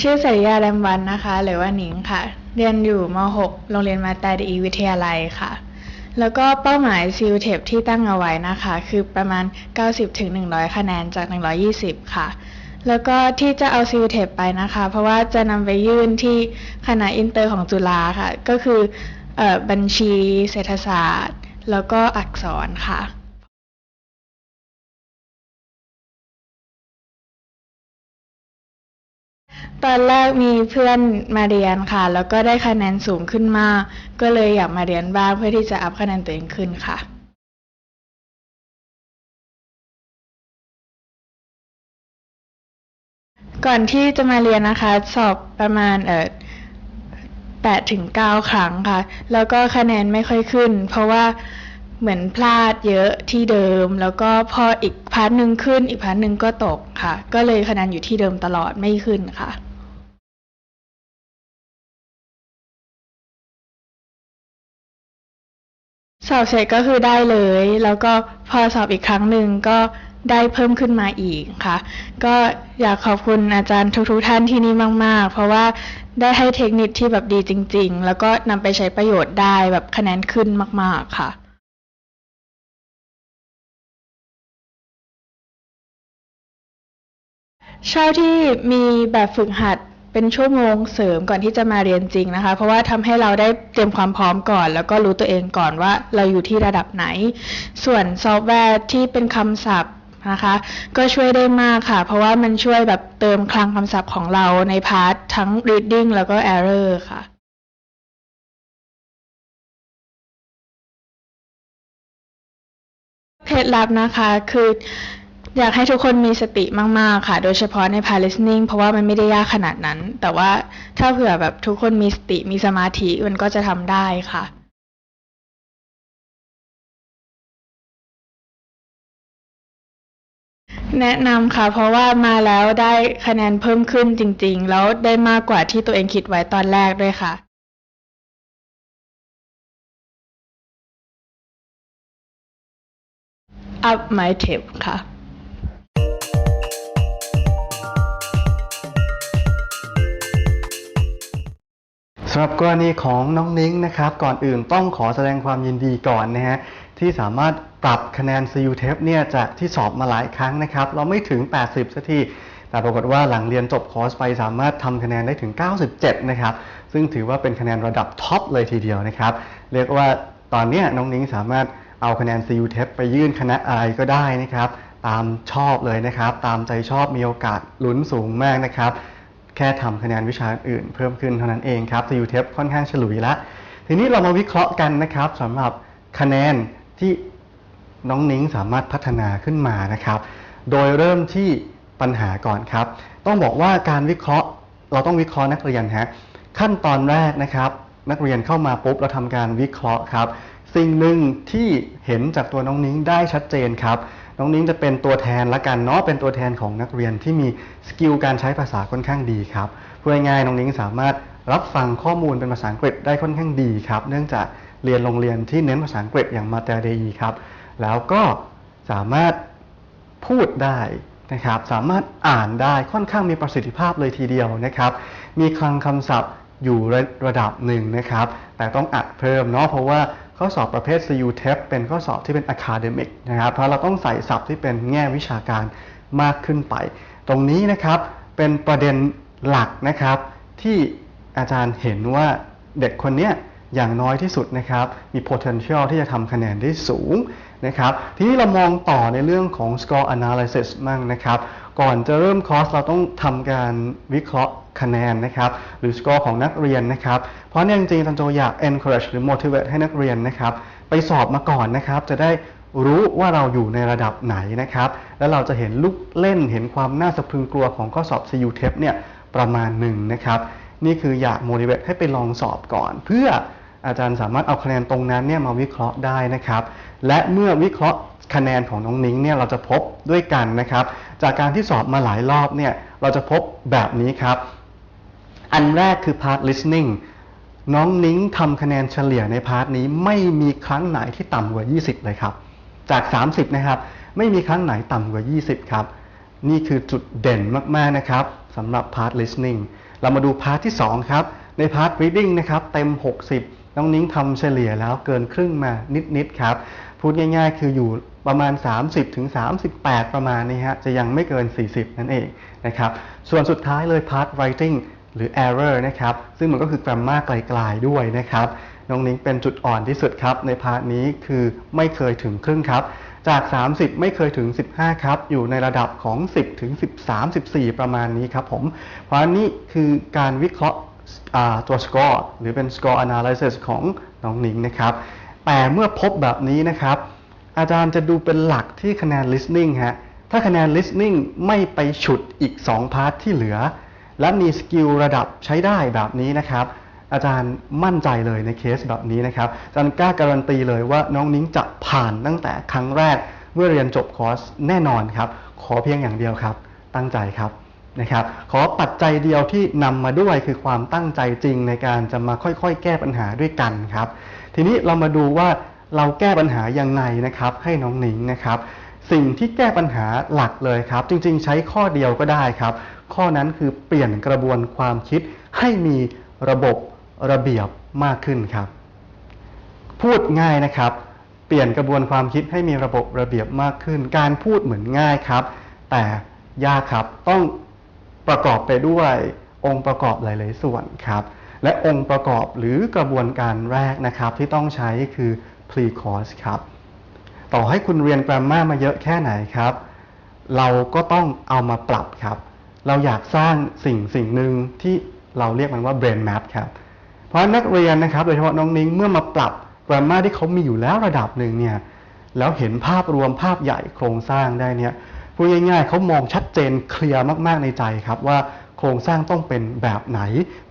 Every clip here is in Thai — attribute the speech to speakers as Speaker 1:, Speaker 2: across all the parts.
Speaker 1: ชื่อสริยาแรมวันนะคะ หรือว่าหนิงค่ะ เรียนอยู่ม .6 โรงเรียนมาตาดีวิทยาลัยค่ะ แล้วก็เป้าหมายซิลเทปที่ตั้งเอาไว้นะคะ คือประมาณ 90-100 คะแนนจาก 120 ค่ะ แล้วก็ที่จะเอาซิลเทปไปนะคะ เพราะว่าจะนำไปยื่นที่คณะอินเตอร์ของจุฬาค่ะ ก็คือออบัญชีเศรษฐศาสตร์ แล้วก็อักษรค่ะ ตอนแรกมีเพื่อนมาเรียนค่ะ แล้วก็ได้คะแนนสูงขึ้นมาก ก็เลยอยากมาเรียนบ้างเพื่อที่จะอัพคะแนนตัวเองขึ้นค่ะก่อนที่จะมาเรียนนะคะ สอบประมาณเออแปดถึงเก้าครั้งค่ะ แล้วก็คะแนนไม่ค่อยขึ้น เพราะว่าเหมือนพลาดเยอะที่เดิม แล้วก็พออีกพาร์ทหนึ่งขึ้น อีกพาร์ทหนึ่งก็ตกค่ะ ก็เลยคะแนนอยู่ที่เดิมตลอดไม่ขึ้นค่ะ สอบเสร็จก็คือได้เลย แล้วก็พอสอบอีกครั้งหนึ่งก็ได้เพิ่มขึ้นมาอีกค่ะ ก็อยากขอบคุณอาจารย์ทุกๆท่านที่นี่มาก ๆ เพราะว่าได้ให้เทคนิคที่แบบดีจริง ๆ แล้วก็นำไปใช้ประโยชน์ได้แบบคะแนนขึ้นมาก ๆ ค่ะชอบที่มีแบบฝึกหัด เป็นชั่วโมงเสริมก่อนที่จะมาเรียนจริงนะคะ เพราะว่าทำให้เราได้เตรียมความพร้อมก่อน แล้วก็รู้ตัวเองก่อนว่าเราอยู่ที่ระดับไหน ส่วนซอฟต์แวร์ที่เป็นคำศัพท์นะคะก็ช่วยได้มากค่ะ เพราะว่ามันช่วยแบบเติมคลังคำศัพท์ของเราในพาร์ททั้ง reading แล้วก็ error ค่ะเคล็ดลับนะคะคือ อยากให้ทุกคนมีสติมาก ๆ ค่ะ โดยเฉพาะใน p a listening เพราะว่ามันไม่ได้ยากขนาดนั้น แต่ว่าถ้าเผื่อแบบทุกคนมีสติมีสมาธิมันก็จะทำได้ค่ะแนะนำค่ะ เพราะว่ามาแล้วได้คะแนนเพิ่มขึ้นจริง ๆ แล้วได้มากกว่าที่ตัวเองคิดไว้ตอนแรกด้วยค่ะ up my tip ค่ะำ
Speaker 2: หรับกรณีของน้องนิ้งนะครับ ก่อนอื่นต้องขอแสดงความยินดีก่อนนะฮะที่สามารถปรับคะแนน CU t e p เนี่ยจากที่สอบมาหลายครั้งนะครับ เราไม่ถึง 80สักทีแต่ปรากฏว่าหลังเรียนจบคอร์สไปสามารถทำคะแนนได้ถึง 97 นะครับ ซึ่งถือว่าเป็นคะแนนระดับท็อปเลยทีเดียวนะครับ เรียกว่าตอนนี้น้องนิ้งสามารถเอาคะแนน CU t e p ไปยื่นคณะอะไรก็ได้นะครับ ตามชอบเลยนะครับ ตามใจชอบมีโอกาสลุ้นสูงมากนะครับ แค่ทำคะแนนวิชาอื่นเพิ่มขึ้นเท่านั้นเองครับ CU t e p ค่อนข้างฉลุยละทีนี้เรามาวิเคราะห์กันนะครับสำหรับคะแนนที่น้องนิ้งสามารถพัฒนาขึ้นมานะครับ โดยเริ่มที่ปัญหาก่อนครับ ต้องบอกว่าการวิเคราะห์เราต้องวิเคราะห์นักเรียนฮะขั้นตอนแรกนะครับ นักเรียนเข้ามาปุ๊บเราทำการวิเคราะห์ครับ สิ่งหนึ่งที่เห็นจากตัวน้องนิ้งได้ชัดเจนครับ น้องนิ้งจะเป็นตัวแทนละกันเนาะเป็นตัวแทนของนักเรียนที่มีสกิลการใช้ภาษาค่อนข้างดีครับพูดง่ายๆน้องนิ้งสามารถรับฟังข้อมูลเป็นภาษาอังกฤษได้ค่อนข้างดีครับ เนื่องจากเรียนโรงเรียนที่เน้นภาษาอังกฤษอย่างมาเตเดีครับ แล้วก็สามารถพูดได้นะครับ สามารถอ่านได้ค่อนข้างมีประสิทธิภาพเลยทีเดียวนะครับ มีคลังคำศัพท์อยู่ระระดับหนึ่งนะครับ แต่ต้องอัดเพิ่มเนาะเพราะว่า ข้อสอบประเภท CU TEP เป็นข้อสอบที่เป็น academic นะครับ เพราะเราต้องใส่ศัพท์ที่เป็นแง่วิชาการมากขึ้นไป ตรงนี้นะครับเป็นประเด็นหลักนะครับที่อาจารย์เห็นว่าเด็กคนนี้อย่างน้อยที่สุดนะครับมี potential ที่จะทำคะแนนได้สูงนะครับทีนี้เรามองต่อในเรื่องของ score analysis มั่งนะครับ ก่อนจะเริ่มคอร์สเราต้องทำการวิเคราะห์ คะแนนนะครับหรือ score ของนักเรียนนะครับเพราะเนี่ยจริงๆตันโจอยาก encourage หรือ motivate ให้นักเรียนนะครับไปสอบมาก่อนนะครับจะได้รู้ว่าเราอยู่ในระดับไหนนะครับ แล้วเราจะเห็นลูกเล่นเห็นความน่าสะพรึงกลัวของข้อสอบ CU TEP เนี่ยประมาณหนึ่งนะครับ นี่คืออยาก motivate ให้ไปลองสอบก่อน เพื่ออาจารย์สามารถเอาคะแนนตรงนั้นเนี่ยมาวิเคราะห์ได้นะครับ และเมื่อวิเคราะห์คะแนนของน้องนิ้งเนี่ยเราจะพบด้วยกันนะครับ จากการที่สอบมาหลายรอบเนี่ยเราจะพบแบบนี้ครับ อันแรกคือ part listening น้องนิ้งทำคะแนนเฉลี่ยในพาร์ทนี้ไม่มีครั้งไหนที่ต่ำกว่า 20 เลยครับ จาก 30 นะครับ ไม่มีครั้งไหนต่ำกว่า 20 ครับ นี่คือจุดเด่นมากๆนะครับสำหรับ part listening เรามาดูพาร์ทที่ 2 ครับ ในพาร์ท reading นะครับ เต็ม 60 น้องนิ้งทำเฉลี่ยแล้วเกินครึ่งมานิด ๆ ครับ พูดง่าย ๆ คืออยู่ประมาณ 30ถึง38 ประมาณนี้ฮะ จะยังไม่เกิน 40 นั่นเองนะครับ ส่วนสุดท้ายเลยพาร์ท writing หรือ error นะครับ ซึ่งมันก็คือ grammar ไกลๆด้วยนะครับ น้องนิ้งเป็นจุดอ่อนที่สุดครับ ในพาร์ทนี้คือไม่เคยถึงครึ่งครับ จาก 30 ไม่เคยถึง 15 ครับ อยู่ในระดับของ 10 ถึง 13 14 ประมาณนี้ครับผม เพราะฉะนั้นนี่คือการวิเคราะห์ตัว score หรือเป็น score analysis ของน้องนิ้งนะครับ แต่เมื่อพบแบบนี้นะครับ อาจารย์จะดูเป็นหลักที่คะแนน listening ฮะ ถ้าคะแนน listening ไม่ไปฉุดอีก 2 พาร์ทที่เหลือ และมีสกิลระดับใช้ได้แบบนี้นะครับ อาจารย์มั่นใจเลยในเคสแบบนี้นะครับอาจารย์กล้าการันตีเลยว่าน้องนิ้งจะผ่านตั้งแต่ครั้งแรกเมื่อเรียนจบคอร์สแน่นอนครับ ขอเพียงอย่างเดียวครับ ตั้งใจครับนะครับขอปัจจัยเดียวที่นำมาด้วยคือความตั้งใจจริงในการจะมาค่อยๆ แก้ปัญหาด้วยกันครับ ทีนี้เรามาดูว่าเราแก้ปัญหายังไงนะครับ ให้น้องหนิงนะครับ สิ่งที่แก้ปัญหาหลักเลยครับ จริงๆ ใช้ข้อเดียวก็ได้ครับ ข้อนั้นคือเปลี่ยนกระบวนความคิดให้มีระบบระเบียบมากขึ้นครับ พูดง่ายนะครับ เปลี่ยนกระบวนความคิดให้มีระบบระเบียบมากขึ้น การพูดเหมือนง่ายครับ แต่ยากครับต้องประกอบไปด้วยองค์ประกอบหลาย ๆ ส่วนครับ และองค์ประกอบหรือกระบวนการแรกนะครับ ที่ต้องใช้คือ pre-course ครับ ต่อให้คุณเรียน grammar มาเยอะแค่ไหนครับ เราก็ต้องเอามาปรับครับ เราอยากสร้างสิ่งสิ่งหนึ่งที่เราเรียกมันว่า brain map ครับเพราะนักเรียนนะครับโดยเฉพาะน้องนิ้งเมื่อมาปรับ grammar ที่เขามีอยู่แล้วระดับหนึ่งเนี่ยแล้วเห็นภาพรวมภาพใหญ่โครงสร้างได้เนี่ยพูดง่ายๆเขามองชัดเจนเคลียร์มากๆในใจครับว่าโครงสร้างต้องเป็นแบบไหน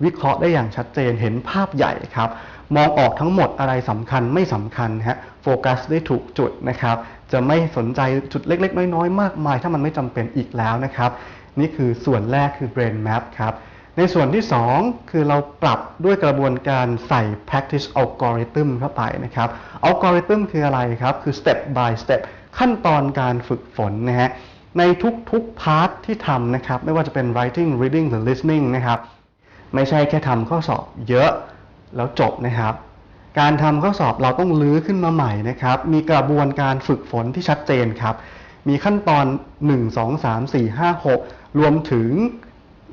Speaker 2: วิเคราะห์ได้อย่างชัดเจนเห็นภาพใหญ่ครับ มองออกทั้งหมดอะไรสำคัญไม่สำคัญฮะโฟกัสได้ถูกจุดนะครับ จะไม่สนใจจุดเล็ก ๆ น้อยๆ มากมาย ถ้ามันไม่จำเป็นอีกแล้วนะครับ นี่คือส่วนแรกคือ brain map ครับ ในส่วนที่ 2 คือเราปรับด้วยกระบวนการใส่ practice algorithm เข้าไปนะครับ algorithm คืออะไรครับ คือ step by step ขั้นตอนการฝึกฝนนะฮะ ในทุกๆพาร์ทที่ทำนะครับ ไม่ว่าจะเป็น writing reading หรือ listening นะครับ ไม่ใช่แค่ทำข้อสอบเยอะแล้วจบนะครับการทำข้อสอบเราต้องลื้อขึ้นมาใหม่นะครับ มีกระบวนการฝึกฝนที่ชัดเจนครับ มีขั้นตอน 1 2 3 4 5 6 รวมถึง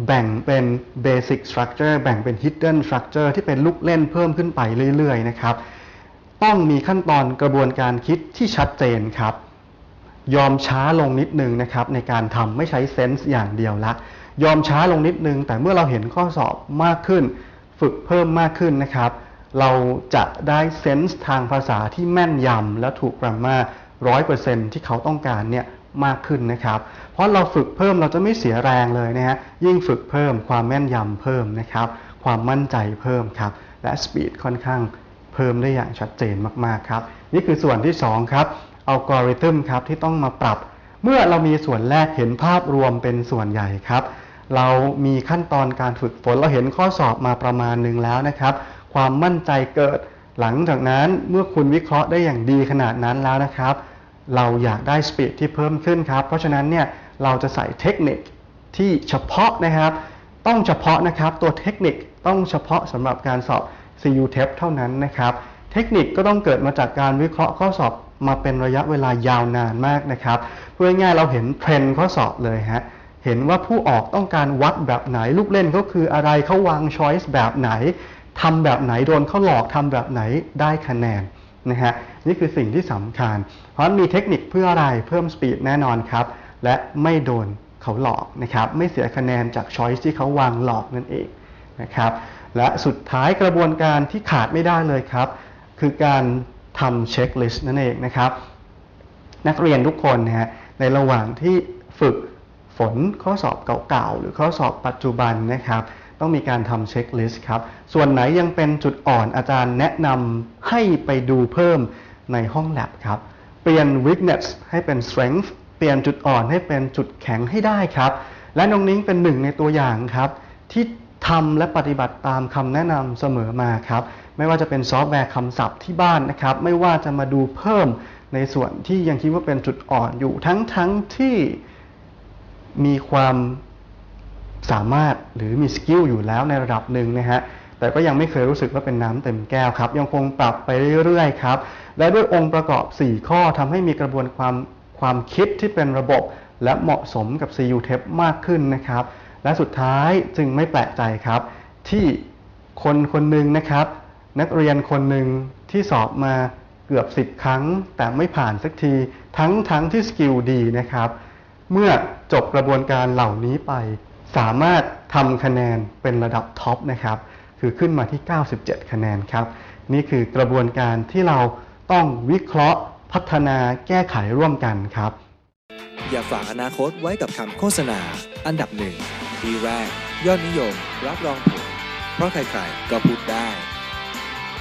Speaker 2: แบ่งเป็น basic structure แบ่งเป็น hidden structure ที่เป็นลูกเล่นเพิ่มขึ้นไปเรื่อยๆนะครับ ต้องมีขั้นตอนกระบวนการคิดที่ชัดเจนครับ ยอมช้าลงนิดนึงนะครับ ในการทำไม่ใช้เซนส์อย่างเดียวละยอมช้าลงนิดนึง แต่เมื่อเราเห็นข้อสอบมากขึ้น ฝึกเพิ่มมากขึ้นนะครับ เราจะได้เซนส์ทางภาษาที่แม่นยำและถูกกรามาร้อยเปอร์เซ็นที่เขาต้องการเนี่ย มากขึ้นนะครับ เพราะเราฝึกเพิ่มเราจะไม่เสียแรงเลยนะฮะยิ่งฝึกเพิ่มความแม่นยำเพิ่มนะครับ ความมั่นใจเพิ่มครับ และสปีดค่อนข้างเพิ่มได้อย่างชัดเจนมากๆครับ นี่คือส่วนที่สองครับอัลกอริทึมครับที่ต้องมาปรับ เมื่อเรามีส่วนแรกเห็นภาพรวมเป็นส่วนใหญ่ครับ เรามีขั้นตอนการฝึกฝนเราเห็นข้อสอบมาประมาณหนึ่งแล้วนะครับ ความมั่นใจเกิดหลังจากนั้นเมื่อคุณวิเคราะห์ได้อย่างดีขนาดนั้นแล้วนะครับ เราอยากได้สปีดที่เพิ่มขึ้นครับ เพราะฉะนั้นเนี่ยเราจะใส่เทคนิคที่เฉพาะนะครับ ต้องเฉพาะนะครับตัวเทคนิคต้องเฉพาะสำหรับการสอบ CU t e p เท่านั้นนะครับ เทคนิคก็ต้องเกิดมาจากการวิเคราะห์ข้อสอบมาเป็นระยะเวลายาวนานมากนะครับเพื่อง่ายๆเราเห็นเทรนด์ข้อสอบเลยฮะเห็นว่าผู้ออกต้องการวัดแบบไหน ลูกเล่นเขาคืออะไรเขาวางช้อยส์แบบไหนทำแบบไหนโดนเขาหลอกทำแบบไหนได้คะแนน นะฮะนี่คือสิ่งที่สำคัญ เพราะมีเทคนิคเพื่ออะไรเพิ่มสปีดแน่นอนครับ และไม่โดนเขาหลอกนะครับ ไม่เสียคะแนนจากช้อยส์ที่เขาวางหลอกนั่นเองนะครับและสุดท้ายกระบวนการที่ขาดไม่ได้เลยครับ คือการทำเช็คลิสต์นั่นเองนะครับ นักเรียนทุกคนนะฮะในระหว่างที่ฝึกฝนข้อสอบเก่าๆ หรือข้อสอบปัจจุบันนะครับ ต้องมีการทำเช็คลิสต์ครับ ส่วนไหนยังเป็นจุดอ่อนอาจารย์แนะนำให้ไปดูเพิ่มในห้องแลบครับ เปลี่ยน weakness ให้เป็น strength เปลี่ยนจุดอ่อนให้เป็นจุดแข็งให้ได้ครับ และน้องนิ้งเป็นหนึ่งในตัวอย่างครับ ที่ทำและปฏิบัติตามคำแนะนำเสมอมาครับ ไม่ว่าจะเป็นซอฟต์แวร์คำศัพท์ที่บ้านนะครับ ไม่ว่าจะมาดูเพิ่มในส่วนที่ยังคิดว่าเป็นจุดอ่อนอยู่ทั้งทั้งที่มีความ สามารถหรือมีสกิลอยู่แล้วในระดับหนึ่งนะฮะแต่ก็ยังไม่เคยรู้สึกว่าเป็นน้ำเต็มแก้วครับ ยังคงปรับไปเรื่อยๆครับ และด้วยองค์ประกอบ 4 ข้อทำให้มีกระบวนความความคิดที่เป็นระบบ และเหมาะสมกับ CU t e p มากขึ้นนะครับ และสุดท้ายจึงไม่แปลกใจครับ ที่คนคนหนึ่งนะครับ นักเรียนคนหนึ่งที่สอบมาเกือบ 10 ครั้ง แต่ไม่ผ่านสักที ทั้งทั้งที่สกิลดีนะครับ เมื่อจบกระบวนการเหล่านี้ไป สามารถทำคะแนนเป็นระดับท็อปนะครับ คือขึ้นมาที่ 97 คะแนนครับ นี่คือกระบวนการที่เราต้องวิเคราะห์พัฒนาแก้ไขร่วมกันครับ
Speaker 3: อย่าฝากอนาคตไว้กับคำโฆษณา อันดับหนึ่งปีแรก ยอดนิยม รับรองผล เพราะใครๆ ก็พูดได้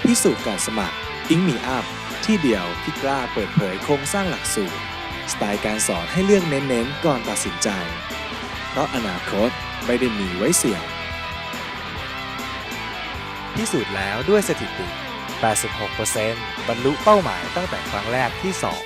Speaker 3: พิสูจน์ก่อนสมัครอิงมีอัพที่เดียวที่กล้าเปิดเผยโครงสร้างหลักสูตร สไตล์การสอนให้เลือกเน้นๆ ก่อนตัดสินใจ เพราะอนาคตไม่ได้มีไว้เสี่ยง
Speaker 4: พิสูจน์แล้วด้วยสถิติ 86%บรรลุเป้าหมายตั้งแต่ครั้งแรกที่สอบ